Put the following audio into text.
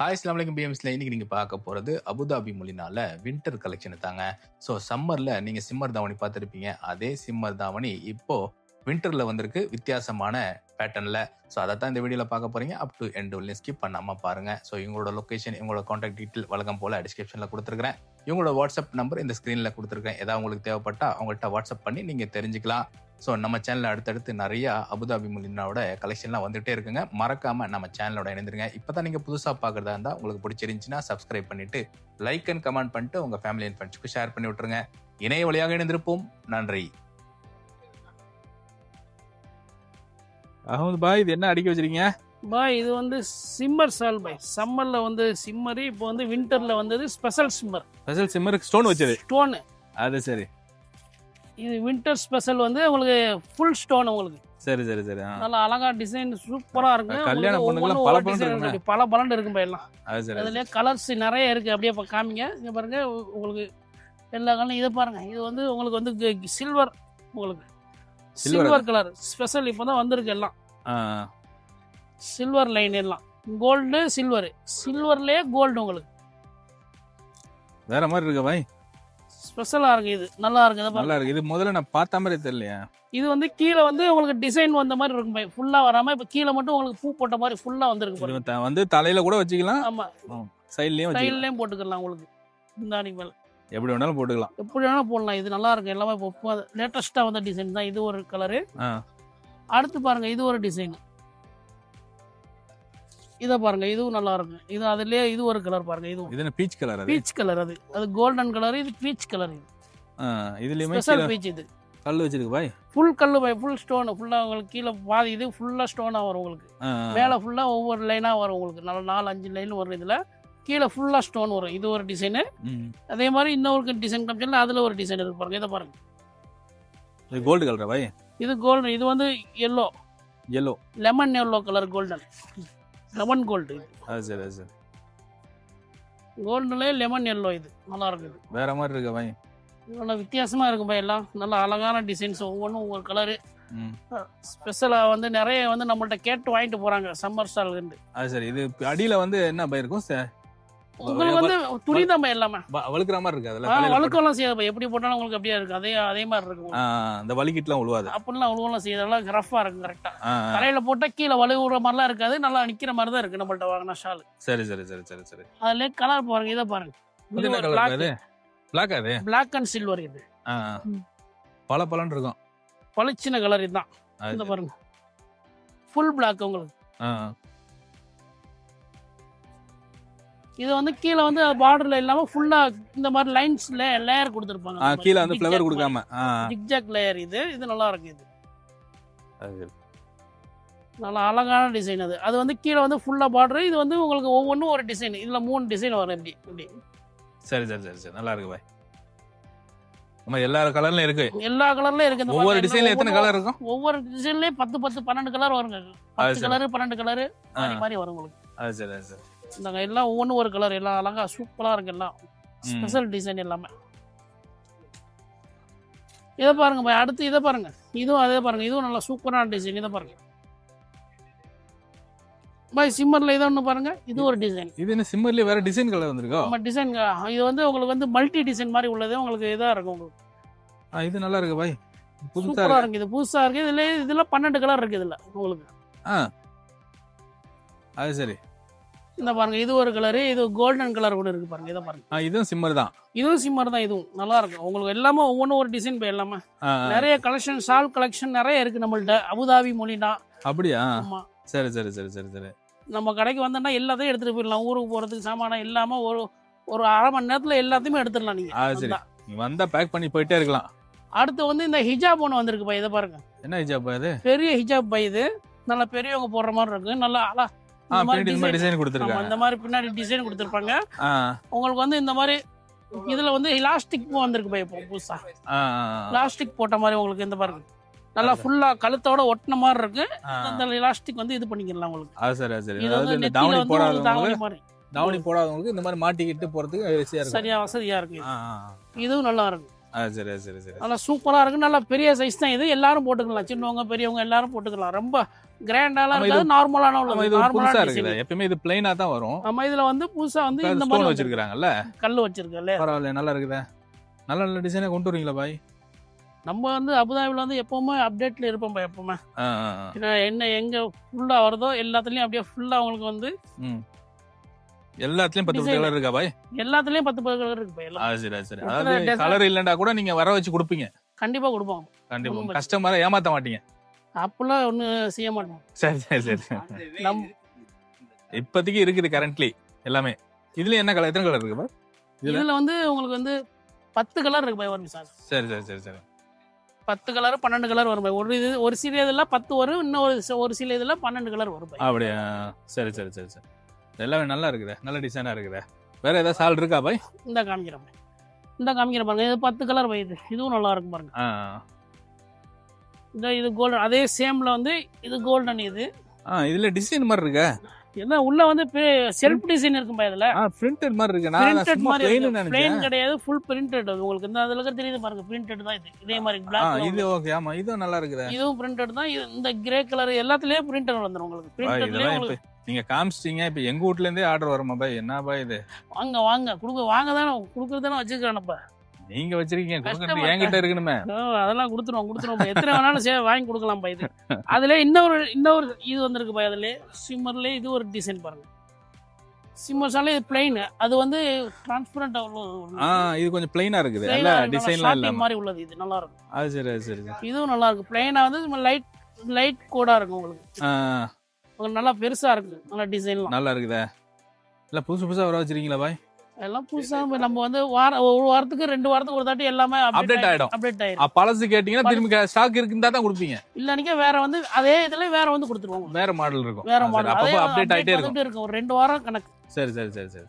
Hi அஸ்லாம் வலைக்கம் பிஎம்ஸ்ல இன்னைக்கு நீங்க பார்க்க போறது அபுதாபி மொழினால வின்டர் கலெக்ஷன் தாங்க. ஸோ சம்மர்ல நீங்க சிம்மர் தாவணி பார்த்துருப்பீங்க. அதே சிம்மர் தாவணி இப்போ வின்டர்ல வந்திருக்கு. வித்தியாசமான பேட்டர்ன்ல ஸோ அதை தான் இந்த வீடியோல பார்க்க போறீங்க. அப் டு எண்ட் வரலையும் ஸ்கிப் பண்ணாம பாருங்க. ஸோ இவங்களோட லொக்கேஷன் இவங்களோட காண்டாக்ட் டீட்டெயில் வழக்கம் போல டிஸ்கிரிப்ஷன்ல கொடுத்துருக்கேன் இவங்களோட வாட்ஸ்அப் நம்பர் இந்த ஸ்க்ரீனில் கொடுத்துருக்கேன் ஏதாவது உங்களுக்கு தேவைப்பட்டா அவங்கள்ட்ட வாட்ஸ்அப் பண்ணி நீங்கள் தெரிஞ்சுக்கலாம். ஸோ நம்ம சேனலில் அடுத்தடுத்து நிறைய அபுதாபி முலினாவோட கலெக்ஷன்லாம் வந்துட்டே இருக்குங்க. மறக்காம நம்ம சேனலோட இணைந்துருங்க. இப்போ தான் நீங்கள் புதுசாக பார்க்குறதா இருந்தால் உங்களுக்கு பிடிச்சிருந்துச்சுன்னா சப்ஸ்கிரைப் பண்ணிட்டு லைக் அண்ட் கமெண்ட் பண்ணிட்டு உங்கள் ஃபேமிலி அண்ட் ஃப்ரெண்ட்ஸ்க்கு ஷேர் பண்ணி விட்டுருங்க. இணைய வழியாக இணைந்திருப்போம். நன்றி. அகமது பாய் இது என்ன அடிக்க வச்சிருக்கீங்க? பாய் இது வந்து சிம்மர் சால் பாய். சம்மரில் வந்து சிம்மரு இப்போ வந்து வின்டரில் வந்தது ஸ்பெஷல் சிம்மர் ஸ்பெஷல் சிம்மருக்கு ஸ்டோன் வச்சது. ஸ்டோனு அது சரி. இது வின்டர் ஸ்பெஷல் வந்து உங்களுக்கு ஃபுல் ஸ்டோன் உங்களுக்கு. சரி சரி சரி நல்லா அழகா டிசைன் சூப்பரா இருக்கு. கல்யாண ஒவ்வொன்றும் பல இருக்குமே. இருக்கு. பல பலன் இருக்கும் எல்லாம் அதுலயே கலர்ஸ் நிறைய இருக்கு. அப்படியே காமிங்க. இங்க பாருங்க உங்களுக்கு எல்லா கலரும் இதை பாருங்க. இது வந்து உங்களுக்கு வந்து சில்வர் உங்களுக்கு. சில்வர் கலர் ஸ்பெஷல் இப்போ தான் வந்திருக்கு எல்லாம். சில்வர் லைன் எல்லாம். கோல்டு சில்வர் சில்வர்லயே கோல்டு உங்களுக்கு. வேற மாதிரி இருக்கு பாய்? ஸ்பெஷலா இருக்கு இது. நல்லா இருக்கு. இதை பாருங்க நல்லா இருக்கு. இது முதல்ல நான் பார்த்த மாதிரி தெரியலையா. இது வந்து கீழே வந்து உங்களுக்கு டிசைன் வந்த மாதிரி இருக்கும் பை ஃபுல்லா வராம இப்ப கீழே மட்டும் உங்களுக்கு பூ போட்ட மாதிரி ஃபுல்லா வந்திருக்கு வந்து தலையில கூட வச்சுக்கலாம். ஆமா. சைட்லயும் ஸ்டைல்லையும் போட்டுக்கலாம் உங்களுக்கு. இந்த அன்னைக்கு மேல. எப்படி வேணாலும் போட்டுக்கலாம். எப்படி வேணா போடலாம். இது நல்லா இருக்கு. எல்லாமே இப்போ லேட்டஸ்டா வந்த டிசைன் தான். இது ஒரு கலரு அடுத்து பாருங்க இது ஒரு டிசைன் இதை பாருங்க இதுவும் நல்லா இருக்கும். இது அதுலயே இது ஒரு கலர் பாருங்க இதுவும். இது பீச் கலர் பீச் கலர் அது. அது கோல்டன் கலர் இது பீச் கலர் இது. இதுலயுமே ஸ்பெஷல் பீச் இது. கல் வச்சிருக்கு பாய்? ஃபுல் கல்லு பை ஃபுல் ஸ்டோன் ஃபுல்லா உங்களுக்கு கீழே பாதி இது ஃபுல்லா ஸ்டோனா வரும் உங்களுக்கு. மேலே ஃபுல்லாக ஒவ்வொரு லைனாக வரும் உங்களுக்கு. நல்ல நாலு அஞ்சு லைன் வரும் இதில் கீழே ஃபுல்லாக ஸ்டோன் வரும். இது ஒரு டிசைனு. அதே மாதிரி இன்னொரு டிசைன் காமிச்சல அதில் ஒரு டிசைன் இருக்கு பாருங்க இதை பாருங்க. இது கோல்டு கலரா பாய்? இது கோல்டு இது வந்து yellow yellow lemon yellow colour golden lemon gold அது சரி அது சரி. கோல்டுலேயே லெமன் எல்லோ இது. நல்லா இருக்குது. வேற மாதிரி இருக்கு பாய்? நல்லா வித்தியாசமாக இருக்கும் பா எல்லாம். நல்ல அழகான டிசைன்ஸ் ஒவ்வொன்றும் ஒவ்வொரு கலரு ஸ்பெஷலாக வந்து நிறைய வந்து நம்மள்ட்ட கேட்டு வாங்கிட்டு போகிறாங்க சம்மர் ஸ்டால்லேருந்து அது சரி இது அடியில வந்து என்ன பாய் இருக்கும்? உங்களுக்கு வந்து துணி தான் எல்லாமே? வழுக்குற மாதிரி இருக்கு அதுல வழுக்கம்லாம் செய்யாது எப்படி போட்டாலும் உங்களுக்கு அப்படியே இருக்கும் அதே அதே மாதிரி இருக்கும் ஆ, இந்த வலிக்கிட்டுலாம் உழுவாது. அப்படிலாம் உருவம்லாம் செய்யறதெல்லாம் ரஃபா இருக்கும் கரெக்டா. தலையில போட்டா கீழே வலுவுற மாதிரிலாம் இருக்காது. நல்லா நிக்கிற மாதிரி தான் இருக்கு நம்மள்ட்ட வாங்கின ஷால். சரி சரி சரி சரி சரி. அதுல கலர் பாருங்க இதை பாருங்க. பிளாக் அது? பிளாக் அண்ட் சில்வர் இது. பல பலன்னு இருக்கும். பளிச்சின கலர் இதுதான். இந்த பாருங்க. ஃபுல் பிளாக் உங்களுக்கு. இது வந்து கீழே வந்து பார்டர்ல இல்லாம ஃபுல்லா இந்த மாதிரி லைன்ஸ்ல லேயர் கொடுத்துருப்பாங்க. கீழே வந்து ஃப்ளவர் கொடுக்காம ஜிக்ஜாக் லேயர் இது. இது நல்லா இருக்கு இது. நல்லா அழகான டிசைன் அது. அது வந்து கீழே வந்து ஃபுல்லா பார்டர் இது வந்து உங்களுக்கு ஒவ்வொன்றும் ஒரு டிசைன் இதுல மூணு டிசைன் வரும் இப்படி இப்படி. சரி சரி சரி சரி. நல்லா இருக்கு பாய். நம்ம எல்லா கலர்லயும் இருக்கு. எல்லா கலர்லயும் இருக்கு. இந்த ஒவ்வொரு டிசைன்ல எத்தனை கலர் இருக்கும்? ஒவ்வொரு டிசைன்லயும் பத்து பத்து பன்னெண்டு கலர் வருங்க. பத்து. கலர் பன்னெண்டு கலர் மாறி வரும் உங்களுக்கு. அது சரி சரி. இந்த எல்லாம் ஒவ்வொன்றும் ஒரு கலர் எல்லாம் அழகா சூப்பரா இருக்கு எல்லாம். ஸ்பெஷல் டிசைன் எல்லாமே. இதை பாருங்க பாய் அடுத்து இதை பாருங்க. இதுவும் அதே பாருங்க இதுவும் நல்லா சூப்பரான டிசைன் இதை பாருங்க. பாய் சிம்மர்ல இதை ஒன்று பாருங்க இது ஒரு டிசைன் இது என்ன சிம்மர்லயே வேற டிசைன் கலர் வந்திருக்கோ? நம்ம டிசைன் இது வந்து உங்களுக்கு வந்து மல்டி டிசைன் மாதிரி உள்ளது உங்களுக்கு இதா இருக்கும் உங்களுக்கு. ஆ, இது நல்லா இருக்கு பாய் புதுசா சூப்பரா இருக்கு. இது புதுசா இருக்கு இதுல இதுல பன்னெண்டு கலர் இருக்கு இதுல உங்களுக்கு. அது சரி. இந்த பாருங்க இது ஒரு கலரு இது கோல்டன் கலர் கூட இருக்கு பாருங்க இதை பாருங்க. இதுவும் சிம்மர் தான். இதுவும் சிம்மர் தான் இதுவும் நல்லா இருக்கும். உங்களுக்கு எல்லாமே ஒவ்வொன்றும் ஒரு டிசைன் போய் எல்லாமே. நிறைய கலெக்ஷன் ஷால் கலெக்ஷன் நிறைய இருக்கு நம்மள்ட்ட. அபுதாபி மொழினா. அப்படியா? ஆமா. சரி சரி சரி சரி சரி. நம்ம கடைக்கு வந்தோம்னா எல்லாத்தையும் எடுத்துட்டு போயிடலாம். ஊருக்கு போறதுக்கு சாமானம் இல்லாம ஒரு ஒரு அரை மணி நேரத்துல எல்லாத்தையுமே எடுத்துடலாம் நீங்க. வந்தா. பேக் பண்ணி போயிட்டே இருக்கலாம். அடுத்து வந்து இந்த ஹிஜாப் ஒன்று வந்திருக்கு பா இதை பாருங்க. என்ன ஹிஜாப் இது? பெரிய ஹிஜாப் பை இது. நல்லா பெரியவங்க போடுற மாதிரி இருக்கு. நல்லா அழகா பின்னாடி இந்த மாதிரி design- டிசைன் கொடுத்துருக்காங்க. இந்த மாதிரி பின்னாடி டிசைன் கொடுத்துருப்பாங்க. உங்களுக்கு வந்து இந்த மாதிரி இதுல வந்து எலாஸ்டிக் வந்திருக்கு பை இப்போ புதுசா. எலாஸ்டிக் போட்ட மாதிரி உங்களுக்கு இந்த பாருங்க. நல்லா ஃபுல்லா கழுத்தோட ஒட்டின மாதிரி இருக்கு. அந்த எலாஸ்டிக் வந்து இது பண்ணிக்கலாம் உங்களுக்கு. சரி சரி. இது வந்து தாவணி போடாதவங்களுக்கு தாவணி மாதிரி. தாவணி போடாதவங்களுக்கு இந்த மாதிரி மாட்டிக்கிட்டு போறதுக்கு சரியா வசதியா இருக்கு. இதுவும் நல்லா இருக்கும் சரி சரி சரி. நல்லா சூப்பராக இருக்கு. நல்லா பெரிய சைஸ் தான் இது. எல்லாரும் போட்டுக்கலாம். சின்னவங்க பெரியவங்க எல்லாரும் போட்டுக்கலாம். ரொம்ப கிராண்டாலாம் இருக்காது. நார்மலான உள்ளது. நார்மலான இருக்குது. எப்பயுமே இது பிளைனா தான் வரும். ஆமா இதுல வந்து புதுசா வந்து இந்த மாதிரி வச்சிருக்காங்கல்ல கல் வச்சிருக்கல பரவாயில்ல நல்லா இருக்குதே. நல்ல நல்ல டிசைனை கொண்டு வரீங்களா பாய். நம்ம வந்து அபுதாபில வந்து எப்பவுமே அப்டேட்ல இருப்போம் பா, எப்பவுமே. என்ன எங்க ஃபுல்லா வருதோ எல்லாத்துலயும் அப்படியே ஃபுல்லா உங்களுக்கு வந்து எல்லாத்துலயும் பத்து பத்து. கலர் இருக்கா பாய்? எல்லாத்துலயும் பத்து பத்து கலர் இருக்கு எல்லாம். அது சரி அது சரி. அதாவது? கலர் இல்லைன்னா கூட நீங்க வர வச்சு கொடுப்பீங்க. கண்டிப்பா கொடுப்போம். கண்டிப்பா. கஸ்டமரை ஏமாத்த மாட்டீங்க. அப்பெல்லாம் ஒன்றும் செய்ய மாட்டோம். சரி சரி சரி. நம் இப்போதைக்கு இருக்குது கரண்ட்லி எல்லாமே. இதுல என்ன கலர் எத்தனை கலர் இருக்கு பாய்? இதுல? வந்து உங்களுக்கு வந்து பத்து கலர் இருக்கு பை வரும் சார். சரி சரி சரி சரி. பத்து கலர் பன்னெண்டு கலர் வரும் ஒரு இது ஒரு சில இதுல பத்து வரும் இன்னும் ஒரு சில இதுல பன்னெண்டு கலர் வரும் அப்படியா? சரி சரி சரி சரி. எல்லாமே நல்லா இருக்குதே. நல்ல டிசைனா இருக்குதே. வேற ஏதாவது சால் இருக்கா பாய்? இந்த காமிக்கிறேன் பை. இந்த காமிக்கிறேன் பாருங்க. இது பத்து கலர் பை இது. இதுவும் நல்லா இருக்கும் பாருங்க. ஆ. இந்த இது கோல்டன் அதே சேம்ல வந்து இது கோல்டன் இது. ஆ இதுல டிசைன் மாதிரி இருக்கா. என்ன உள்ள வந்து செல்ஃப் டிசைன் இருக்கும் பா இதுல. பிரிண்டட் மாதிரி இருக்கு. நான் சும்மா plain நினைச்சேன். கிடையாது ஃபுல் பிரிண்டட் உங்களுக்கு இந்த அதுல தெரியுது பாருங்க பிரிண்டட் தான் இது. இதே மாதிரி பிளாக் இது ஓகே ஆமா இதுவும் நல்லா இருக்குதே. இதுவும் பிரிண்டட் தான். இது இந்த கிரே கலர் எல்லாத்துலயும் பிரிண்டட் வந்துரும் உங்களுக்கு. பிரிண்டட்லயே உங்களுக்கு நீங்க காமிச்சிட்டீங்க இப்ப எங்க வீட்ல இருந்தே ஆர்டர் வருமா பாய்? என்ன பாய் இது? வாங்க வாங்க. குடுக்க வாங்க தானே. குடுக்கறதானே வச்சிருக்கானப்ப நீங்க வச்சிருக்கீங்க. என்கிட்ட இருக்கணுமே. அதெல்லாம் கொடுத்துருவோம் கொடுத்துருவோம். எத்தனை வேணாலும் சே வாங்கி கொடுக்கலாம் பா இது. அதுல இன்னொரு இன்னொரு இது வந்திருக்கு பா அதுல சிம்மர்ல இது ஒரு டிசைன் பாருங்க. சிம்மர்ஸால இது பிளைன் அது வந்து டிரான்ஸ்பரண்ட் ஆ இது கொஞ்சம் பிளைனா இருக்குது. இல்ல டிசைன்லாம் இல்லாம. மாதிரி உள்ளது இது. நல்லா இருக்கும். அது சரி அது சரி. இதுவும் நல்லா இருக்கு பிளைனா வந்து லைட் லைட் கோடா இருக்கும் உங்களுக்கு. நல்லா பெருசா இருக்கு நல்லா டிசைன்லாம் நல்லா இருக்குதே. இல்ல புதுசு புதுசா வர வச்சிருக்கீங்களா பாய்? எல்லாம் புதுசா நம்ம வந்து வார ஒரு வாரத்துக்கு ரெண்டு வாரத்துக்கு ஒரு தாட்டி எல்லாமே Update ஆயிடும். அப்டேட் ஆயிடும் பழசு கேட்டீங்கன்னா திரும்பி ஸ்டாக் இருக்குந்தா தான் கொடுப்பீங்க. இல்லனிக்க வேற வந்து அதே இதுல வேற வந்து கொடுத்துருவாங்க வேற மாடல் இருக்கும். வேற. மாடல் அப்டேட் ஆயிட்டே இருக்கும். ஒரு ரெண்டு வாரம் கணக்கு. சரி சரி சரி சரி.